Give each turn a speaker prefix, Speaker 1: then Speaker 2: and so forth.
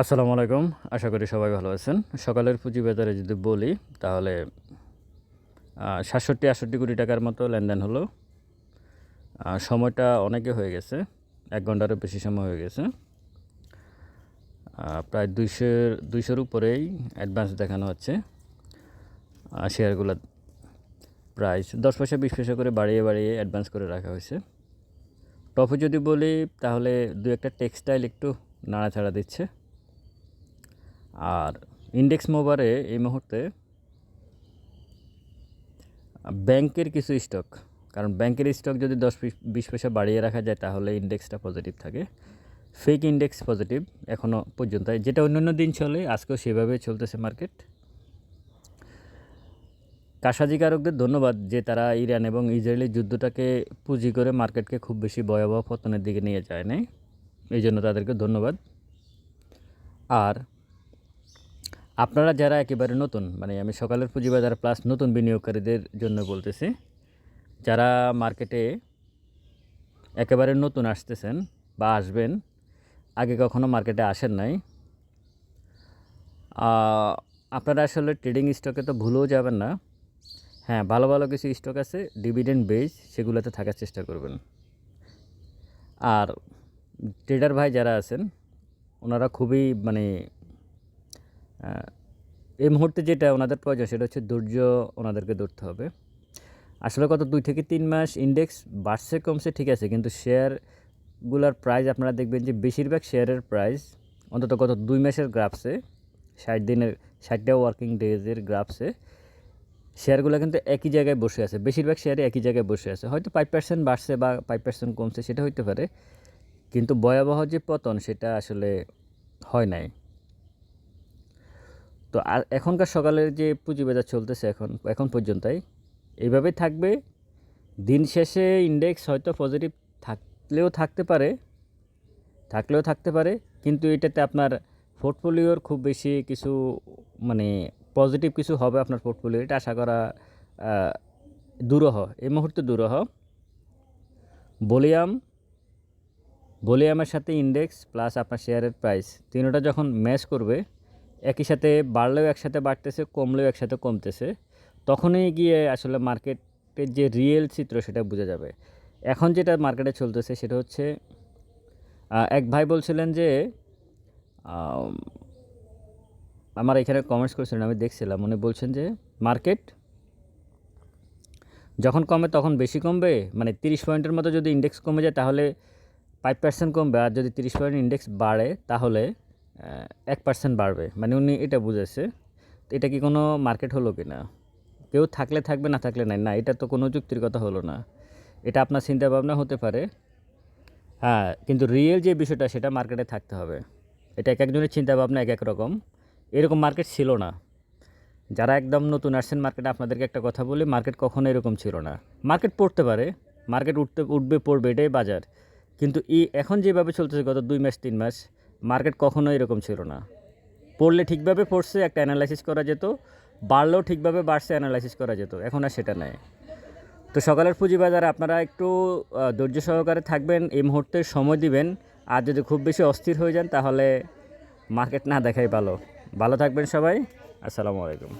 Speaker 1: আসসালামু আলাইকুম। আশা করি সবাই ভালো আছেন। সকালের পুঁজিবাজারে যদি বলি, তাহলে সাতষট্টি, আটষট্টি কোটি টাকার মতো লেনদেন হলো। সময়টা অনেকে হয়ে গেছে। এক ঘন্টারও বেশি সময় হয়ে গেছে। প্রায় দুইশোর দুইশোর উপরেই অ্যাডভান্স দেখানো হচ্ছে। শেয়ারগুলো প্রাইস দশ পয়সা, বিশ পয়সা করে বাড়িয়ে বাড়িয়ে অ্যাডভান্স করে রাখা হয়েছে। টপে যদি বলি, তাহলে দু একটা টেক্সটাইল একটু নাড়াচাড়া দিচ্ছে। আর ইন্ডেক্স মোবারে এই মুহূর্তে ব্যাংকের কিছু স্টক কারণ ব্যাংকের স্টক যদি দশ বিশ- পয়সা বাড়িয়ে রাখা যায়, তাহলে ইন্ডেক্সটা পজিটিভ থাকে। ফেক ইন্ডেক্স পজিটিভ এখনও পর্যন্ত। যেটা অন্যান্য দিন চলে, আজকেও সেভাবে চলতেছে মার্কেট কারকদের ধন্যবাদ যে তারা ইরান এবং ইসরায়েলের যুদ্ধটাকে পুঁজি করে মার্কেটকে খুব বেশি ভয়াবহ পতনের দিকে নিয়ে যায় নাই। এই জন্য তাদেরকে ধন্যবাদ। আর আপনারা যারা একেবারে নতুন মানে আমি সকালের পুঁজিবাজার প্লাস নতুন বিনিয়োগকারীদের জন্য বলতেছি, যারা মার্কেটে একেবারে নতুন আসতেছেন বা আসবেন, আগে কখনো মার্কেটে আসেন নাই আপনারা আসলে ট্রেডিং স্টকে তো ভুলেও যাবেন না। হ্যাঁ ভালো ভালো কিছু স্টক আছে ডিভিডেন্ড বেস সেগুলোতে থাকার চেষ্টা করবেন। আর ট্রেডার ভাই যারা আছেন, ওনারা খুবই মানে এই মুহূর্তে যেটা ওনাদের প্রয়োজন সেটা হচ্ছে ধৈর্য ওনাদেরকে ধরতে হবে। আসলে কত? দুই থেকে তিন মাস ইন্ডেক্স বাড়ছে, কমছে, ঠিক আছে, কিন্তু শেয়ারগুলোর প্রাইস আপনারা দেখবেন যে বেশিরভাগ শেয়ারের প্রাইস অন্তত কত? দুই মাসের গ্রাফসে ষাট দিনের, ষাটটা ওয়ার্কিং ডেজের গ্রাফসে শেয়ারগুলো কিন্তু একই জায়গায় বসে আছে, বেশিরভাগ শেয়ারে একই জায়গায় বসে আছে। হয়তো ফাইভ পার্সেন্ট বাড়ছে বা ফাইভ পার্সেন্ট কমছে, সেটা হইতে পারে, কিন্তু ভয়াবহ যে পতন সেটা আসলে হয় নাই। তো আর এখনকার সকালের যে পুঁজিবাজার চলতেছে এখন এখন পর্যন্তই। এইভাবেই থাকবে। দিন শেষে ইন্ডেক্স হয়তো পজিটিভ থাকলেও থাকতে পারে, থাকলেও থাকতে পারে, কিন্তু এটাতে আপনার পোর্টফোলিওর খুব বেশি কিছু মানে পজিটিভ কিছু হবে আপনার পোর্টফোলিও এটা আশা করা দুরূহ, এই মুহূর্তে দুরূহ। বলিয়াম ভলিউমের সাথে ইন্ডেক্স প্লাস আপনার শেয়ারের প্রাইস তিনোটা যখন ম্যাচ করবে একই সাথে বাড়লেও একসাথে বাড়তেছে, কমলেও একসাথে কমতেছে। তখনই গিয়ে আসলে মার্কেটের যে রিয়েল চিত্র সেটা বোঝা যাবে। এখন যেটা মার্কেটে চলতেছে সেটা হচ্ছে এক ভাই বলছিলেন যে আমার এখানে কমেন্টস করেছিলেন, আমি দেখছিলাম। উনি বলছেন যে, মার্কেট যখন কমে তখন বেশি কমবে? মানে তিরিশ পয়েন্টের মতো যদি ইন্ডেক্স কমে যায় তাহলে ফাইভ পার্সেন্ট কমবে। আর যদি তিরিশ পয়েন্ট ইন্ডেক্স বাড়ে তাহলে এক পার্সেন্ট বাড়বে। মানে উনি এটা বুঝেছে তো এটা কি কোনো মার্কেট হলো কি না? কেউ থাকলে থাকবে, না থাকলে নাই। না, এটা তো কোনো যুক্তির কথা হলো না। এটা আপনার চিন্তা ভাবনা হতে পারে। হ্যাঁ কিন্তু রিয়েল যে বিষয়টা, সেটা মার্কেটে থাকতে হবে। এটা এক একজনের চিন্তা ভাবনা এক এক রকম। এরকম মার্কেট ছিল না। যারা একদম নতুন আসছেন মার্কেটে আপনাদেরকে একটা কথা বলি মার্কেট কখনো এরকম ছিল না। মার্কেট পড়তে পারে। মার্কেট উঠতে, উঠবে, পড়বে, এটাই বাজার। কিন্তু এই এখন যেভাবে চলতেছে, গত দুই মাস, তিন মাস মার্কেট কখনো এরকম ছিল না। পড়লে ঠিকভাবে পড়ছে, একটা অ্যানালাইসিস করা যেত। বাড়লেও ঠিকভাবে বাড়ছে অ্যানালাইসিস করা যেত। এখন আর সেটা নেই। তো সকালের পুঁজিবাজারে আপনারা একটু ধৈর্য সহকারে থাকবেন, এই মুহূর্তে সময় দিবেন। আর যদি খুব বেশি অস্থির হয়ে যান, তাহলে মার্কেট না দেখাই ভালো। ভালো থাকবেন সবাই। আসসালামু আলাইকুম।